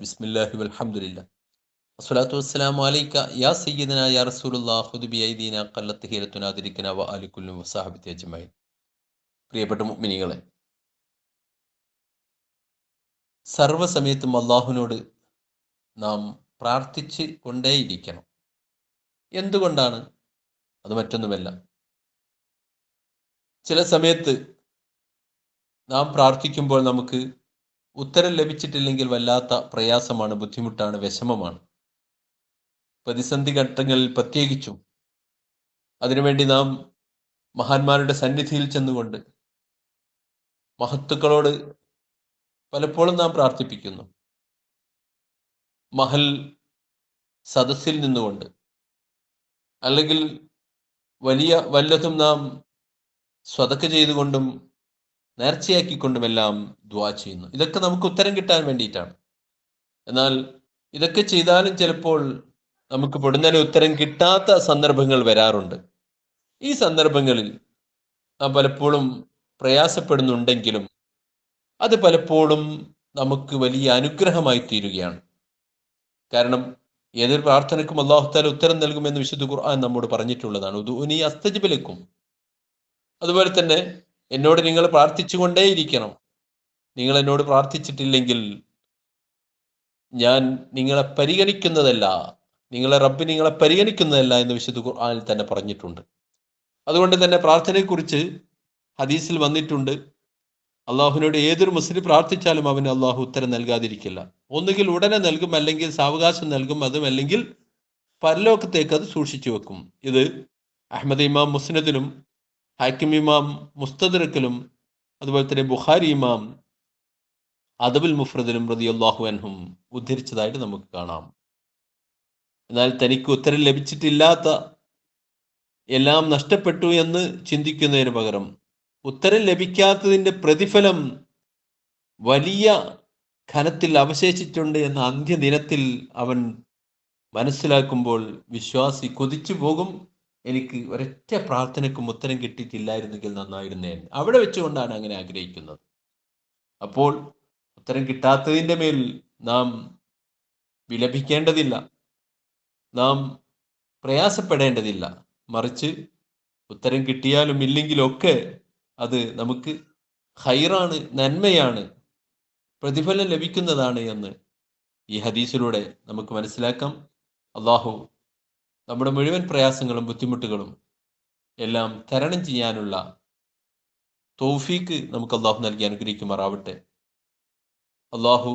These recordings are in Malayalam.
ബിസ്മില്ലാഹി യാ യാ വ പ്രിയപ്പെട്ട മുഅ്മിനീങ്ങളെ സർവസമയത്തും അള്ളാഹുവിനോട് നാം പ്രാർത്ഥിച്ച് കൊണ്ടേയിരിക്കണം. എന്തുകൊണ്ടാണ്? അത് മറ്റൊന്നുമല്ല. ചില സമയത്ത് നാം പ്രാർത്ഥിക്കുമ്പോൾ നമുക്ക് ഉത്തരം ലഭിച്ചിട്ടില്ലെങ്കിൽ വല്ലാത്ത പ്രയാസമാണ് ബുദ്ധിമുട്ടാണ് വിഷമമാണ്. പ്രതിസന്ധി ഘട്ടങ്ങളിൽ പ്രത്യേകിച്ചും. അതിനുവേണ്ടി നാം മഹാന്മാരുടെ സന്നിധിയിൽ ചെന്നുകൊണ്ട് മഹത്തുക്കളോട് പലപ്പോഴും നാം പ്രാർത്ഥിപ്പിക്കുന്നു. മഹൽ സദസ്സിൽ നിന്നുകൊണ്ട്. അല്ലെങ്കിൽ വലിയ വല്ലതും നാം സ്വതക്ക ചെയ്തുകൊണ്ടും നേർച്ചയാക്കിക്കൊണ്ടുമെല്ലാം ദ്വാ ചെയ്യുന്നു. ഇതൊക്കെ നമുക്ക് ഉത്തരം കിട്ടാൻ വേണ്ടിയിട്ടാണ്. എന്നാൽ ഇതൊക്കെ ചെയ്താലും ചിലപ്പോൾ നമുക്ക് പൊടുന്നനെ ഉത്തരം കിട്ടാത്ത സന്ദർഭങ്ങൾ വരാറുണ്ട്. ഈ സന്ദർഭങ്ങളിൽ നാം പലപ്പോഴും പ്രയാസപ്പെടുന്നുണ്ടെങ്കിലും അത് പലപ്പോഴും നമുക്ക് വലിയ അനുഗ്രഹമായി തീരുകയാണ്. കാരണം ഏതൊരു പ്രാർത്ഥനയ്ക്കും അള്ളാഹുത്താല ഉത്തരം നൽകുമെന്ന് വിശുദ്ധ ഖുർആൻ നമ്മോട് പറഞ്ഞിട്ടുള്ളതാണ്. ഉദുനി അസ്തജിബിലേക്കും അതുപോലെ തന്നെ എന്നോട് നിങ്ങൾ പ്രാർത്ഥിച്ചുകൊണ്ടേയിരിക്കണം. നിങ്ങൾ എന്നോട് പ്രാർത്ഥിച്ചിട്ടില്ലെങ്കിൽ ഞാൻ നിങ്ങളെ പരിഗണിക്കുന്നതല്ല. നിങ്ങളെ റബ്ബ് നിങ്ങളെ പരിഗണിക്കുന്നതല്ല എന്ന് വിശുദ്ധ ഖുർആാനിൽ തന്നെ പറഞ്ഞിട്ടുണ്ട്. അതുകൊണ്ട് തന്നെ പ്രാർത്ഥനയെക്കുറിച്ച് ഹദീസിൽ വന്നിട്ടുണ്ട്. അള്ളാഹുവിനോട് ഏതൊരു മുസ്ലിം പ്രാർത്ഥിച്ചാലും അവന് അള്ളാഹു ഉത്തരം നൽകാതിരിക്കില്ല. ഒന്നുകിൽ ഉടനെ നൽകും അല്ലെങ്കിൽ സാവകാശം നൽകും അതും അല്ലെങ്കിൽ പരലോകത്തേക്ക് അത് സൂക്ഷിച്ചു വെക്കും. ഇത് അഹമ്മദ് ഇമാം മുസ്നദിനും ഹാക്കിം ഇമാം മുസ്തദറക്കലും അതുപോലെ തന്നെ ബുഖാരി ഇമാം അദബുൽ മുഫ്രദിലും പ്രതി അള്ളാഹു അൻഹും ഉദ്ധരിച്ചതായിട്ട് നമുക്ക് കാണാം. എന്നാൽ തനിക്ക് ഉത്തരം ലഭിച്ചിട്ടില്ലാത്ത എല്ലാം നഷ്ടപ്പെട്ടു എന്ന് ചിന്തിക്കുന്നതിന് പകരം ഉത്തരം ലഭിക്കാത്തതിന്റെ പ്രതിഫലം വലിയ ഖനത്തിൽ അവശേഷിച്ചിട്ടുണ്ട് എന്ന അന്ത്യദിനത്തിൽ അവൻ മനസ്സിലാക്കുമ്പോൾ വിശ്വാസി കൊതിച്ചു പോകും. എനിക്ക് ഒരൊറ്റ പ്രാർത്ഥനയ്ക്കും ഉത്തരം കിട്ടിയിട്ടില്ലായിരുന്നെങ്കിൽ നന്നായിരുന്നേ അവിടെ വെച്ചുകൊണ്ടാണ് അങ്ങനെ ആഗ്രഹിക്കുന്നത്. അപ്പോൾ ഉത്തരം കിട്ടാത്തതിന്റെ മേൽ നാം വിലപിക്കേണ്ടതില്ല. നാം പ്രയാസപ്പെടേണ്ടതില്ല. മറിച്ച് ഉത്തരം കിട്ടിയാലും ഇല്ലെങ്കിലൊക്കെ അത് നമുക്ക് ഹൈറാണ് നന്മയാണ് പ്രതിഫലം ലഭിക്കുന്നതാണ് എന്ന് ഈ ഹദീസിലൂടെ നമുക്ക് മനസ്സിലാക്കാം. അള്ളാഹു നമ്മുടെ മുഴുവൻ പ്രയാസങ്ങളും ബുദ്ധിമുട്ടുകളും എല്ലാം തരണം ചെയ്യാനുള്ള തോഫീക്ക് നമുക്ക് അള്ളാഹു നൽകി അനുഗ്രഹിക്കുമാറാവട്ടെ. അള്ളാഹു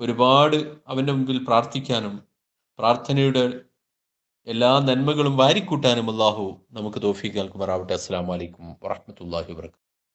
ഒരുപാട് അവന്റെ മുമ്പിൽ പ്രാർത്ഥിക്കാനും പ്രാർത്ഥനയുടെ എല്ലാ നന്മകളും വാരിക്കൂട്ടാനും അള്ളാഹു നമുക്ക് തോഫീക്ക് നൽകുമാറാവട്ടെ. അസ്സാം വലൈക്കും വാഹമത്തല്ലാഹി വാബർക്കാത്തു